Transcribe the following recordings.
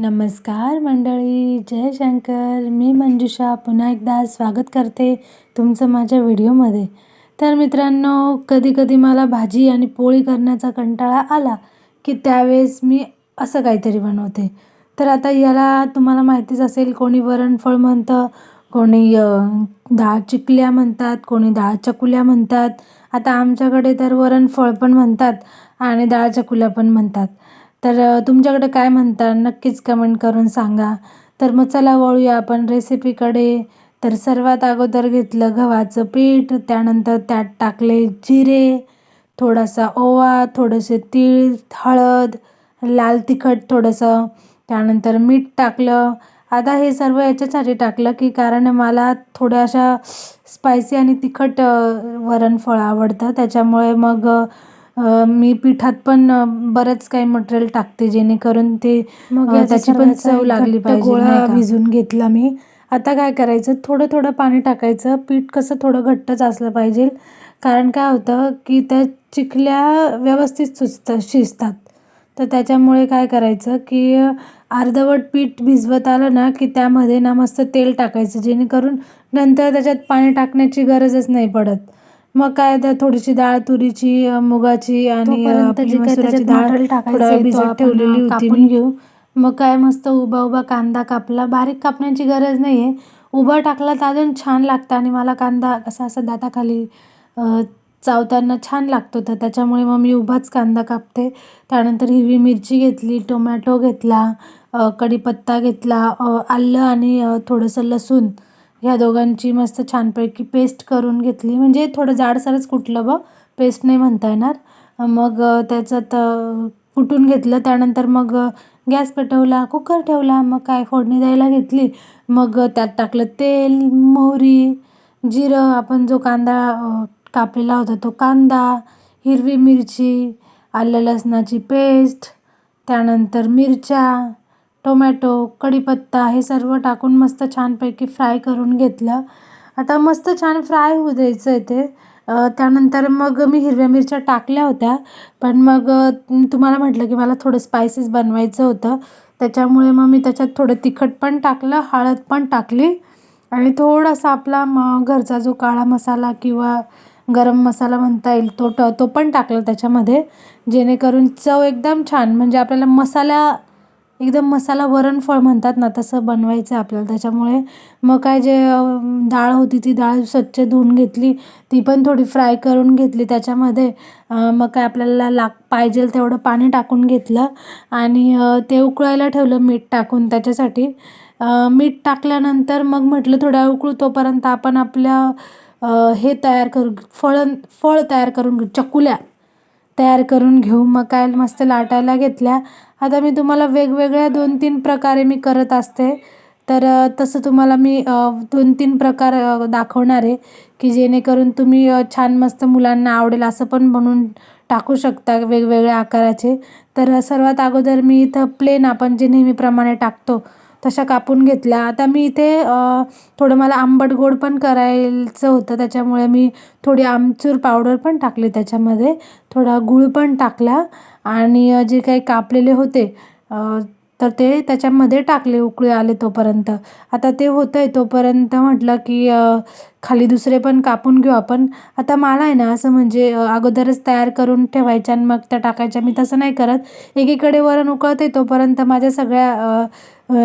नमस्कार मंडळी जय शंकर. मी मंजुषा पुन्हा एकदा स्वागत करते तुमचं माझ्या व्हिडिओमध्ये. तर मित्रांनो कधी कधी मला भाजी आणि पोळी करण्याचा कंटाळा आला की त्यावेळेस मी असं काहीतरी बनवते. तर आता याला तुम्हाला माहितीच असेल कोणी वरणफळ म्हणतं कोणी डाळ चिकल्या म्हणतात कोणी डाळ चकुल्या म्हणतात. आता आमच्याकडे तर वरणफळ पण म्हणतात आणि डाळ चकुल्या पण म्हणतात. तर तुमच्याकडे काय म्हणतात नक्कीच कमेंट करून सांगा. तर मग चला वळूया आपण रेसिपीकडे तर सर्वात अगोदर घेतलं गव्हाचं पीठ त्यानंतर त्यात टाकले जिरे थोडासा ओवा थोडंसे तीळ हळद लाल तिखट थोडंसं त्यानंतर मीठ टाकलं. आता हे सर्व याच्यासाठी टाकलं की कारण मला थोड्या अशा स्पायसी आणि तिखट वरणफळ आवडतं. त्याच्यामुळे मग मी पिठात पण बरंच काही मटेरियल टाकते जेणेकरून ते मग त्याची पण चव लागली पाहिजे गोळा भिजून घेतला मी. आता काय करायचं थोडं थोडं पाणी टाकायचं पीठ कसं थोडं घट्टच असलं पाहिजे. कारण काय होतं की त्या चिखल्या व्यवस्थित सुचतं शिजतात. तर त्याच्यामुळे काय करायचं की अर्धवट पीठ भिजवत आलं ना की त्यामध्ये ना मस्त तेल टाकायचं जेणेकरून नंतर त्याच्यात पाणी टाकण्याची गरजच नाही पडत. मग काय तर थोडीशी डाळ तुरीची मुगाची आणि डाळ टाकायची भिजत ठेवलेली होती घेऊ. मग काय मस्त उभा उभा कांदा कापला. बारीक कापण्याची गरज नाही आहे उभा टाकला तर अजून छान लागतं आणि मला कांदा कसा असा दाताखाली चावताना छान लागतो. तर त्याच्यामुळे मग मी उभाच कांदा कापते. त्यानंतर हिरवी मिरची घेतली टोमॅटो घेतला कढीपत्ता घेतला आलं आणि थोडंसं लसूण ह्या दोघांची मस्त छानपैकी पेस्ट करून घेतली. म्हणजे थोडं जाडसरच कुठलं ब पेस्ट नाही म्हणता येणार. मग त्याच्यात कुटून घेतलं. त्यानंतर मग गॅस पेटवला कुकर ठेवला. मग काय फोडणी द्यायला घेतली. मग त्यात टाकलं तेल मोहरी जिरं. आपण जो कांदा कापलेला होता तो कांदा हिरवी मिरची आलं लसणाची पेस्ट त्यानंतर मिरच्या टोमॅटो कढीपत्ता हे सर्व टाकून मस्त छानपैकी फ्राय करून घेतलं. आता मस्त छान फ्राय होऊ द्यायचं आहे ते. त्यानंतर मग मी हिरव्या मिरच्या टाकल्या होत्या पण मग तुम्हाला म्हटलं की मला थोडं स्पायसीस बनवायचं होतं. त्याच्यामुळे मग मी त्याच्यात थोडं तिखट पण टाकलं हळद पण टाकली आणि थोडासा आपला म घरचा जो काळा मसाला किंवा गरम मसाला म्हणता येईल तो ट तो पण टाकला त्याच्यामध्ये. जेणेकरून चव एकदम छान म्हणजे आपल्याला मसाला एकदम मसाला वरणफळ म्हणतात ना तसं बनवायचं आहे आपल्याला. त्याच्यामुळे मग काय जे डाळ होती ती डाळ स्वच्छ धुवून घेतली ती पण थोडी फ्राय करून घेतली. त्याच्यामध्ये मग काय आपल्याला लाग पाहिजे तेवढं पाणी टाकून घेतलं आणि ते उकळायला ठेवलं मीठ टाकून त्याच्यासाठी. मीठ टाकल्यानंतर मग म्हटलं थोड्या उकळू तोपर्यंत आपण आपल्या हे तयार करू फळ फळ तयार करून घेऊ चकुल्या. तयार करून घेऊ. मग काय मस्त लाटायला घेतल्या. आता मी तुम्हाला वेगवेगळ्या दोन तीन प्रकारे मी करत असते. तर तसं तुम्हाला मी दोन तीन प्रकार दाखवणार आहे की जेणेकरून तुम्ही छान मस्त मुलांना आवडेल असं पण बनवून टाकू शकता वेगवेगळ्या आकाराचे. तर सर्वात अगोदर मी इथं प्लेन आपण जे नेहमीप्रमाणे टाकतो तशा कापून घेतल्या. आता मी इथे थोडं मला आंबट गोड पण करायचं होतं त्याच्यामुळे मी थोडी आमचूर पावडर पण टाकली त्याच्यामध्ये. थोडा गूळ पण टाकला आणि जे काही कापलेले होते तर ते त्याच्यामध्ये टाकले उकळी आले तोपर्यंत. आता ते होतं आहे तोपर्यंत म्हटलं की खाली दुसरे पण कापून घेऊ आपण. आता मला आहे ना असं म्हणजे अगोदरच तयार करून ठेवायच्या आणि मग त्या टाकायच्या. मी तसं नाही करत. एकीकडे वरण उकळते तोपर्यंत माझ्या सगळ्या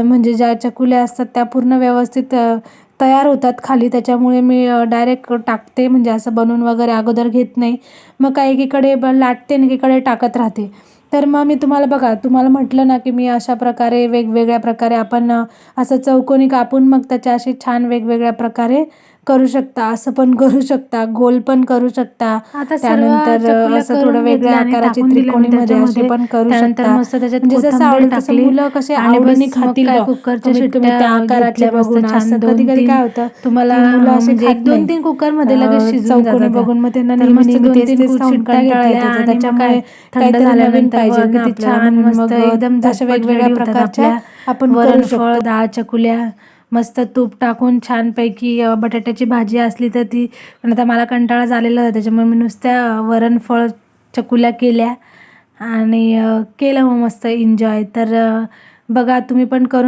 म्हणजे ज्या चकुल्या असतात त्या पूर्ण व्यवस्थित तयार होतात खाली. त्याच्यामुळे मी डायरेक्ट टाकते. म्हणजे असं बनवून वगैरे अगोदर घेत नाही. मग काय एकीकडे ब लाटते आणि एकीकडे टाकत राहते. तर मग मी तुम्हाला बघा तुम्हाला म्हटलं ना की मी अशा प्रकारे वेगवेगळ्या प्रकारे आपण असं चौकोनी कापून मग त्याच्या असे छान वेगवेगळ्या प्रकारे करू शकता असं पण करू शकता गोल पण करू शकता त्यानंतर असं थोडं वेगळ्या आकाराची त्रिकोणीमध्ये असे पण करू शकता म्हणजे जसं आवडेल तसं मुलं कसे आणि आवडीने खातील. कुकरच्या कमीत कमी शिट्ट्या त्या आकारातले घेतल्या मस्त बघून छान असं कधी कधी. काय होतं तुम्हाला मुलं असे म्हणजे एक दोन. तीन कुकरमध्ये लगेच चौकोनी. बघून मग त्यांना नेहमी तेच तीन तेच त्याच्यामुळे काहीतरी नवीन पाहिजे ना किती. छान मस्त एकदम झटपट वेगवेगळ्या प्रकारच्या आपण वरण. फळ डाळ चकुल्या मस्त तूप टाकून छानपैकी बटाट्याची भाजी असली तर ती पण आता मला कंटाळा झालेला होता त्याच्यामुळे मी नुसत्या वरण फळ चकुल्या केल्या आणि केलं मग मस्त एन्जॉय तर बघा तुम्ही पण करून